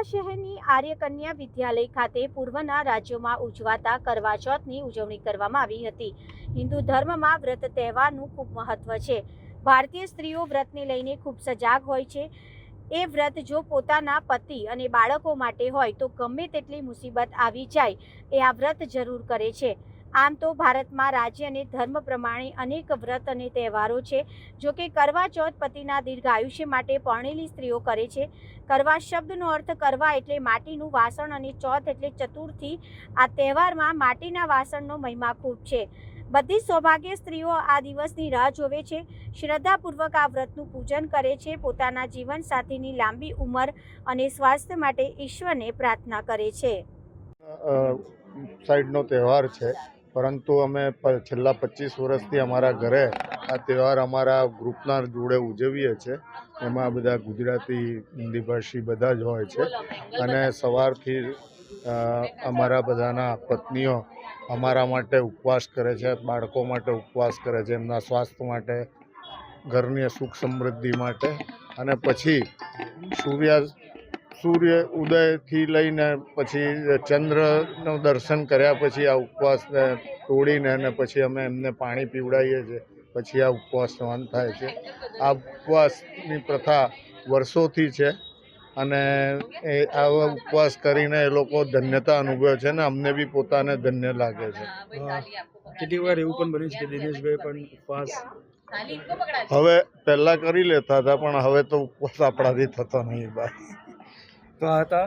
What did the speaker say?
વડોદરા શહેરની આર્યકન્યા વિદ્યાલય ખાતે પૂર્વના રાજ્યોમાં ઉજવાતા કરવા ચોથની ઉજવણી કરવામાં આવી હતી. હિન્દુ ધર્મમાં વ્રત તહેવારનું ખૂબ મહત્વ છે. ભારતીય સ્ત્રીઓ વ્રતને લઈને ખૂબ સજાગ હોય છે. એ વ્રત જો પોતાના પતિ અને બાળકો માટે હોય તો ગમે તેટલી મુસીબત આવી જાય, એ આ વ્રત જરૂર કરે છે. આમ તો ભારતમાં રાજ્ય અને ધર્મ પ્રમાણે અનેક વ્રત અને તહેવારો છે. જો કે કરવા ચોથ પતિના દીર્ઘ આયુષ્ય માટે પરણેલી સ્ત્રીઓ કરે છે. કરવા શબ્દનો અર્થ કરવા એટલે માટીનું વાસણ અને ચોથ એટલે ચતુર્થી. આ તહેવારમાં માટીના વાસણનો મહિમા ખૂબ છે. બધી સૌભાગ્ય સ્ત્રીઓ આ દિવસની રાહ જોવે છે. શ્રદ્ધાપૂર્વક આ વ્રતનું પૂજન કરે છે. પોતાના જીવન સાથીની લાંબી ઉંમર અને સ્વાસ્થ્ય માટે ઈશ્વરને પ્રાર્થના કરે છે. સાઈડનો તહેવાર છે. પરંતુ અમે છેલ્લા પચીસ વર્ષથી અમારા ઘરે આ તહેવાર અમારા ગ્રુપના જોડે ઉજવીએ છીએ. એમાં બધા ગુજરાતી, હિન્દી, ભાષી બધા જ હોય છે. અને સવારથી અમારા બધાના પત્નીઓ અમારા માટે ઉપવાસ કરે છે, બાળકો માટે ઉપવાસ કરે છે, એમના સ્વાસ્થ્ય માટે, ઘરની સુખ સમૃદ્ધિ માટે. અને પછી સૂર્ય સૂર્ય ઉદયથી લઈને પછી ચંદ્રનું દર્શન કર્યા પછી આ ઉપવાસને તોડીને અને પછી અમે એમને પાણી પીવડાવીએ છીએ પછી આ ઉપવાસનો અંત થાય છે. આ ઉપવાસની પ્રથા વર્ષોથી છે અને એ આવા ઉપવાસ કરીને એ લોકો ધન્યતા અનુભવે છે ને અમને બી પોતાને ધન્ય લાગે છે. કેટલીક વાર એવું પણ બન્યું છે કે દિનેશભાઈ પણ ઉપવાસ હવે પહેલાં કરી લેતા હતા પણ હવે તો ઉપવાસ આપણાથી થતો નહીં ભાઈ તો આ હતા